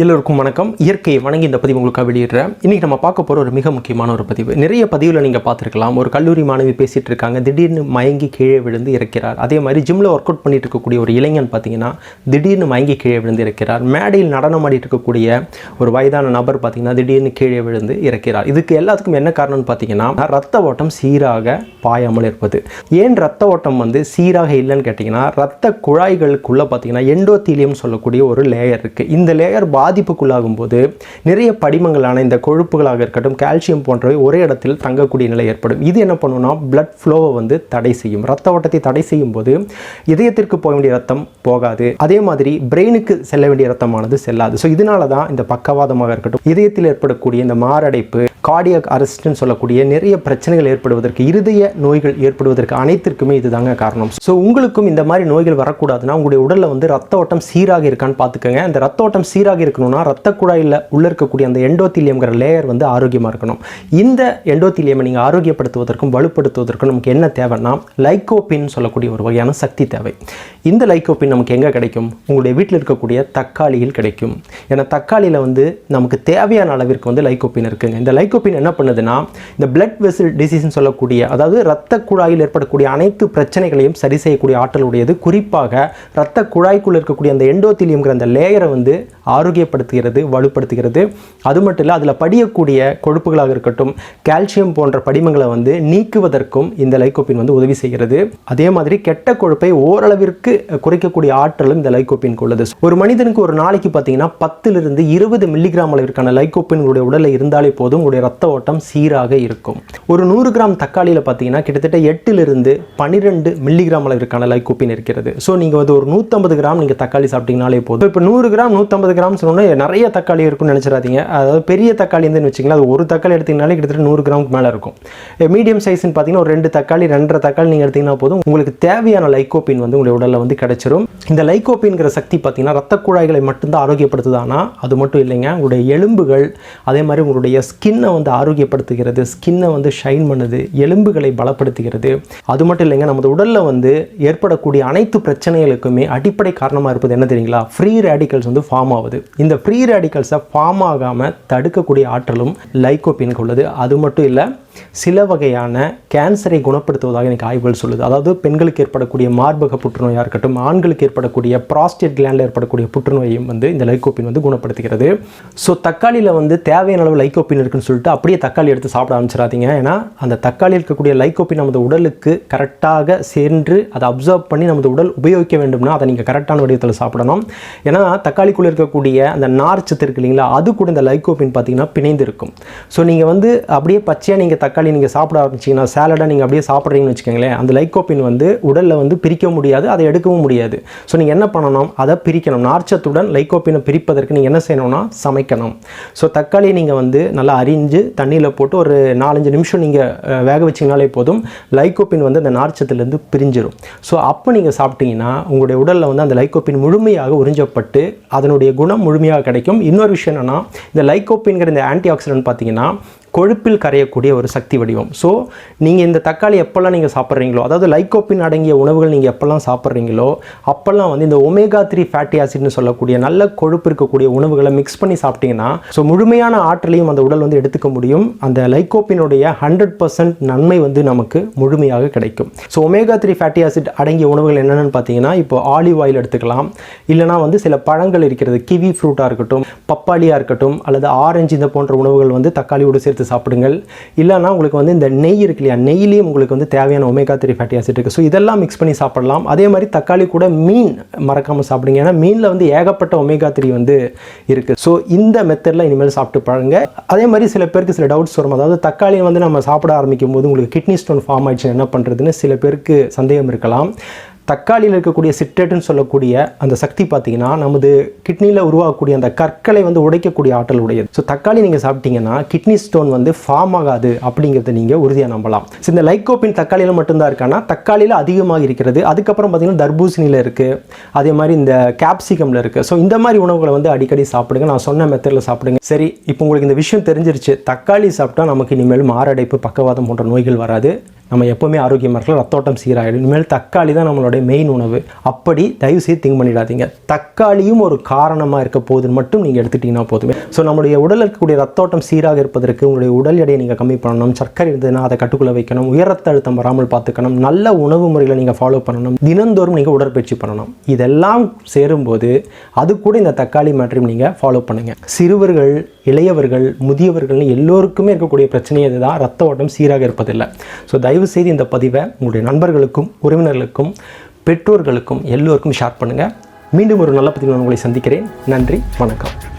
எல்லோருக்கும் வணக்கம். இயற்கையை வணங்கி இந்த பதிவு உங்களுக்கு வெளியிடுறேன். இன்றைக்கி நம்ம பார்க்க போகிற ஒரு மிக முக்கியமான ஒரு பதிவு. நிறைய பதிவில் நீங்கள் பார்த்துருக்கலாம். ஒரு கல்லூரி மாணவி பேசிகிட்டு இருக்காங்க. திடீர்னு மயங்கி கீழே விழுந்து இறக்கிறார். அதே மாதிரி ஜிம்மில் ஒர்க் அவுட் பண்ணிட்டு இருக்கக்கூடிய ஒரு இளைஞன் பார்த்தீங்கன்னா திடீர்னு மயங்கி கீழே விழுந்து இறக்கிறார். மேடையில் நடனம் ஆடிட்டு இருக்கக்கூடிய ஒரு வயதான நபர் பார்த்தீங்கன்னா திடீர்னு கீழே விழுந்து இறக்கிறார். இதுக்கு எல்லாத்துக்கும் என்ன காரணம்னு பார்த்தீங்கன்னா ரத்த ஓட்டம் சீராக பாயாமல் இருப்பது. ஏன் ரத்த ஓட்டம் வந்து சீராக இல்லைன்னு கேட்டிங்கன்னா ரத்த குழாய்களுக்குள்ளே பார்த்தீங்கன்னா எண்டோத்தீலியம் சொல்லக்கூடிய ஒரு லேயர் இருக்குது இந்த லேயர் பா பாதிப்புக்குள்ளாகும் போது நிறைய படிமங்களான இந்த கொழுப்புகளாக இருக்கட்டும் கால்சியம் போன்றவை ஒரே இடத்தில் தங்கக்கூடிய நிலை ஏற்படும். இது என்ன பண்ணுன்னா பிளட் ஃப்ளோவை வந்து தடை செய்யும். ரத்த ஓட்டத்தை தடை செய்யும் போது இதயத்திற்கு போக வேண்டிய ரத்தம் போகாது. அதே மாதிரி பிரெயினுக்கு செல்ல வேண்டிய ரத்தமானது செல்லாது. ஸோ இதனால தான் இந்த பக்கவாதமாக இருக்கட்டும் இதயத்தில் ஏற்படக்கூடிய இந்த மாரடைப்பு கார்டியாக் அரெஸ்ட்னு சொல்லக்கூடிய நிறைய பிரச்சனைகள் ஏற்படுவதற்கு இருதய நோய்கள் ஏற்படுவதற்கு அனைத்திற்குமே இதுதாங்க காரணம். ஸோ உங்களுக்கும் இந்த மாதிரி நோய்கள் வரக்கூடாதுன்னா உங்களுடைய உடலில் வந்து ரத்த ஓட்டம் சீராக இருக்கான்னு பார்த்துக்கோங்க. அந்த ரத்த ஓட்டம் சீராக இருக்கணும்னா ரத்த குழாயில் உள்ள இருக்கக்கூடிய அந்த எண்டோத்திலியம்ங்கிற லேயர் வந்து ஆரோக்கியமாக இருக்கணும். இந்த எண்டோத்திலியமை நீங்கள் ஆரோக்கியப்படுத்துவதற்கும் வலுப்படுத்துவதற்கும் நமக்கு என்ன தேவைன்னா லைக்கோபின் சொல்லக்கூடிய ஒரு வகையான சக்தி தேவை. இந்த லைக்கோப்பின் நமக்கு எங்கே கிடைக்கும்? உங்களுடைய வீட்டில் இருக்கக்கூடிய தக்காளியில் கிடைக்கும். ஏன்னா தக்காளியில் வந்து நமக்கு தேவையான அளவிற்கு வந்து லைக்கோப்பின் இருக்குங்க. இந்த லைக்கோப்பின் என்ன பண்ணுதுன்னா இந்த பிளட் வெசல் டிசீஸ்னு சொல்லக்கூடிய அதாவது ரத்த குழாயில் ஏற்படக்கூடிய அனைத்து பிரச்சனைகளையும் சரி செய்யக்கூடிய ஆற்றல் உடையது. குறிப்பாக ரத்த குழாய்க்குள்ளே இருக்கக்கூடிய அந்த எண்டோத்திலியம்ங்கிற அந்த லேயரை வந்து ஆரோக்கியப்படுத்துகிறது வலுப்படுத்துகிறது. அது மட்டும் இல்லை அதில் படியக்கூடிய கொழுப்புகளாக இருக்கட்டும் கால்சியம் போன்ற படிமங்களை வந்து நீக்குவதற்கும் இந்த லைக்கோப்பின் வந்து உதவி செய்கிறது. அதே மாதிரி கெட்ட கொழுப்பை ஓரளவிற்கு குறைக்கக்கூடிய ஆற்றலும் இந்த லைகோப்பின் உள்ளது. ஒரு மனிதனுக்கு ஒரு நாளைக்கு பார்த்தீங்கன்னா பத்திலிருந்து இருபது மில்லிகிராம் அளவிற்கான லைக்கோபின் உங்களுடைய உடலில் இருந்தாலே போதும் உங்களுடைய ரத்த ஓட்டம் சீராக இருக்கும். ஒரு நூறு கிராம் தக்காளியில் பார்த்தீங்கன்னா கிட்டத்தட்ட எட்டிலிருந்து பன்னிரெண்டு மில்லிகிராம் அளவிற்கான லைகோப்பின் இருக்கிறது. ஸோ நீங்கள் வந்து ஒரு நூற்றம்பது கிராம் நீங்கள் தக்காளி சாப்பிட்டீங்கனாலே போதும். இப்போ நூறு கிராம் நூற்றம்பது கிராம் சொன்னோன்னே நிறைய தக்காளி இருக்கும்னு நினச்சிடாதீங்க. அதாவது பெரிய தக்காளி இருந்துன்னு வச்சிங்களா அது ஒரு தக்காளி எடுத்தீங்கனாலே கிட்டத்தட்ட நூறு கிராமுக்கு மேலே இருக்கும். மீடியம் சைஸ்னு பார்த்தீங்கன்னா ஒரு ரெண்டு தக்காளி ரெண்டரை தக்காளி நீங்கள் எடுத்தீங்கன்னா போதும். உங்களுக்கு தேவையான லைகோப்பின் வந்து உங்களுடைய உடலில் வந்து கிடைச்சிரும். இந்த லைகோபின்ங்கிற சக்தி பார்த்தீங்கன்னா ரத்த குழாய்களை மட்டும்தான் ஆரோக்கியப்படுத்துதானா அது மட்டும் இல்லைங்க. உங்களுடைய எலும்புகள் அதே மாதிரி உங்களுடைய ஸ்கின்னை வந்து ஆரோக்கியப்படுத்துகிறது. ஸ்கின்னை வந்து ஷைன் பண்ணுது. எலும்புகளை பலப்படுத்துகிறது. அது மட்டும் இல்லைங்க நமது உடலில் வந்து ஏற்படக்கூடிய அனைத்து பிரச்சனைகளுக்குமே அடிப்படை காரணமாக இருப்பது என்ன தெரியுங்களா? ஃப்ரீ ரேடிக்கல்ஸ் வந்து ஃபார்ம் ஆகுது. இந்த ஃப்ரீ ரேடிக்கல்ஸை ஃபார்ம் ஆகாமல் தடுக்கக்கூடிய ஆற்றலும் லைக்கோபினுக்கு உள்ளது. அது மட்டும் இல்லை சில வகையான கேன்சரை குணப்படுத்துவதாக எனக்கு ஆய்வுகள் சொல்லுது. அதாவது பெண்களுக்கு ஏற்படக்கூடிய மார்பக புற்றுநோயாக இருக்கட்டும் ஆண்களுக்கு ஏற்படக்கூடிய ப்ராஸ்டேட் கிளாண்டில் ஏற்படக்கூடிய புற்றுநோயையும் வந்து இந்த லைக்கோப்பின் வந்து குணப்படுத்துகிறது. ஸோ தக்காளியில் வந்து தேவையான அளவு லைக்கோப்பின் இருக்குன்னு சொல்லிட்டு அப்படியே தக்காளி எடுத்து சாப்பிட ஆரம்பிச்சிடாதீங்க. ஏன்னா அந்த தக்காளியில் இருக்கக்கூடிய லைக்கோப்பின் நமது உடலுக்கு கரெக்டாக சென்று அதை அப்சர்வ் பண்ணி நமது உடல் உபயோகிக்க வேண்டும்னா அதை நீங்கள் கரெக்டான வடிவத்தில் சாப்பிடணும். ஏன்னா தக்காளிக்குள்ளே இருக்கக்கூடிய அந்த நார்ச்சத்து இருக்கு இல்லைங்களா அது கூட இந்த லைக்கோப்பின் பார்த்தீங்கன்னா பிணைந்து இருக்கும். ஸோ நீங்கள் வந்து அப்படியே பச்சையாக நீங்கள் தக்காளி நீங்கள் சாப்பிட ஆரம்பிச்சிங்கன்னா சாலடாக நீங்கள் அப்படியே சாப்பிட்றீங்கன்னு வச்சுக்கோங்களேன் அந்த லைக்கோப்பின் வந்து உடலில் வந்து பிரிக்க முடியாது அதை எடுக்கவும் முடியாது. ஸோ நீங்கள் என்ன பண்ணணும்? அதை பிரிக்கணும். நார்ச்சத்துடன் லைக்கோப்பினை பிரிப்பதற்கு நீங்கள் என்ன செய்யணும்னா சமைக்கணும். ஸோ தக்காளியை நீங்கள் வந்து நல்லா அரிஞ்சு தண்ணியில் போட்டு ஒரு நாலஞ்சு நிமிஷம் நீங்கள் வேக வச்சிங்கனாலே போதும் லைக்கோப்பின் வந்து அந்த நார்ச்சத்துலேருந்து பிரிஞ்சிடும் ஸோ அப்போ நீங்கள் சாப்பிட்டீங்கன்னா உங்களுடைய உடலில் வந்து அந்த லைக்கோப்பின் முழுமையாக உறிஞ்சப்பட்டு அதனுடைய குணம் முழுமையாக கிடைக்கும். இன்னொரு விஷயம் என்னென்னா இந்த லைக்கோப்பின்கிற இந்த ஆன்டி ஆக்சிடென்ட் பார்த்தீங்கன்னா கொழுப்பில் கரையக்கூடிய ஒரு சக்தி வடிவம். ஸோ நீங்கள் இந்த தக்காளி எப்போல்லாம் நீங்கள் சாப்பிட்றீங்களோ அதாவது லைக்கோப்பின் அடங்கிய உணவுகள் நீங்கள் எப்போல்லாம் சாப்பிட்றீங்களோ அப்போல்லாம் வந்து இந்த ஒமேகா த்ரீ ஃபேட்டி ஆசிட்னு சொல்லக்கூடிய நல்ல கொழுப்பு இருக்கக்கூடிய உணவுகளை மிக்ஸ் பண்ணி சாப்பிட்டீங்கன்னா ஸோ முழுமையான ஆற்றலையும் அந்த உடல் வந்து எடுத்துக்க முடியும். அந்த லைக்கோப்பினுடைய ஹண்ட்ரட் பர்சன்ட் நன்மை வந்து நமக்கு முழுமையாக கிடைக்கும். So omega three fatty acid அடங்கிய உணவுகள் என்னென்னு பார்த்தீங்கன்னா இப்போ ஆலிவ் ஆயில் எடுத்துக்கலாம். இல்லைனா வந்து சில பழங்கள் இருக்கிறது கிவி ஃப்ரூட்டாக இருக்கட்டும் பப்பாளியாக இருக்கட்டும் அல்லது ஆரஞ்சு இந்த போன்ற உணவுகள் வந்து தக்காளியோடு சேர்த்து சாப்பிடுங்கள். இல்லைனா உங்களுக்கு வந்து இந்த நெய் இருக்கு இல்லையா நெய்லேயும் உங்களுக்கு வந்து தேவையான ஒமேகா த்ரீ ஃபேட்டி ஆசிட் இருக்குது ஸோ இதெல்லாம் மிக்ஸ் பண்ணி சாப்பிடலாம். அதே மாதிரி தக்காளி கூட மீன் மறக்காமல் சாப்பிடுங்க. ஏன்னா மீனில் வந்து ஏகப்பட்ட ஒமேகா த்ரீ வந்து இருக்குது ஸோ இந்த மெத்தடில் இனிமேல் சாப்பிட்டு பழங்க அதே மாதிரி சில பேருக்கு சில டவுட்ஸ் வரும். அதாவது தக்காளியை வந்து நம்ம சாப்பிட ஆரம்பிக்கும் போது உங்களுக்கு கிட்னி ஸ்டோன் ஃபார்ம் ஆயிடுச்சு என்ன பண்ணுறதுன்னு சில பேருக்கு சந்தேகம் இருக்கலாம். தக்காளியில் இருக்கக்கூடிய சிட்ரேட்டுன்னு சொல்லக்கூடிய அந்த சக்தி பார்த்தீங்கன்னா நமது கிட்னியில் உருவாகக்கூடிய அந்த கற்களை வந்து உடைக்கக்கூடிய ஆற்றல் உடையது. ஸோ தக்காளி நீங்கள் சாப்பிட்டீங்கன்னா கிட்னி ஸ்டோன் வந்து ஃபார்ம் ஆகாது அப்படிங்கிறத நீங்கள் உறுதியாக நம்பலாம். ஸோ இந்த லைக்கோப்பின் தக்காளியில் மட்டும்தான் இருக்கான்னா தக்காளியில் அதிகமாக இருக்கிறது. அதுக்கப்புறம் பார்த்தீங்கன்னா தர்பூசணியில் இருக்குது அதே மாதிரி இந்த கேப்சிகமில் இருக்குது ஸோ இந்த மாதிரி உணவுகளை வந்து அடிக்கடி சாப்பிடுங்க. நான் சொன்ன மெத்தடில் சாப்பிடுங்க. சரி இப்போ உங்களுக்கு இந்த விஷயம் தெரிஞ்சிருச்சு. தக்காளி சாப்பிட்டா நமக்கு இனிமேல் மாரடைப்பு பக்கவாதம் போன்ற நோய்கள் வராது. நம்ம எப்போவுமே ஆரோக்கியமாக இருக்கலாம் ரத்தோட்டம் சீராகிடும் இனிமேல் தக்காளி தான் நம்மளுடைய மெயின் உணவு. அப்படி தயவு செய்து திங்க் பண்ணிடாதீங்க. தக்காளியும் ஒரு காரணமாக இருக்க போதுன்னு மட்டும் நீங்கள் எடுத்துட்டிங்கன்னா போதுமே. ஸோ நம்மளுடைய உடலில் இருக்கக்கூடிய ரத்தோட்டம் சீராக இருப்பதற்கு உங்களுடைய உடல் எடையை நீங்கள் கம்மி பண்ணணும். சர்க்கரை இருந்ததுன்னா அதை கட்டுக்குள்ளே வைக்கணும். உயர் ரத்த அழுத்தம் வராமல் பார்த்துக்கணும். நல்ல உணவு முறைகளை நீங்கள் ஃபாலோ பண்ணணும். தினந்தோறும் நீங்கள் உடற்பயிற்சி பண்ணணும். இதெல்லாம் சேரும்போது அது கூட இந்த தக்காளி மேட்ரையும் நீங்கள் ஃபாலோ பண்ணுங்கள் சிறுவர்கள் இளையவர்கள் முதியவர்கள்னு எல்லோருக்குமே இருக்கக்கூடிய பிரச்சனை இதுதான். ரத்த ஓட்டம் சீராக இருப்பதில்லை. ஸோ தயவு செய்து இந்த பதிவை உங்களுடைய நண்பர்களுக்கும் உறவினர்களுக்கும் பெற்றோர்களுக்கும் எல்லோருக்கும் ஷேர் பண்ணுங்கள் மீண்டும் ஒரு நல்ல பதிவு உங்களை சந்திக்கிறேன். நன்றி வணக்கம்.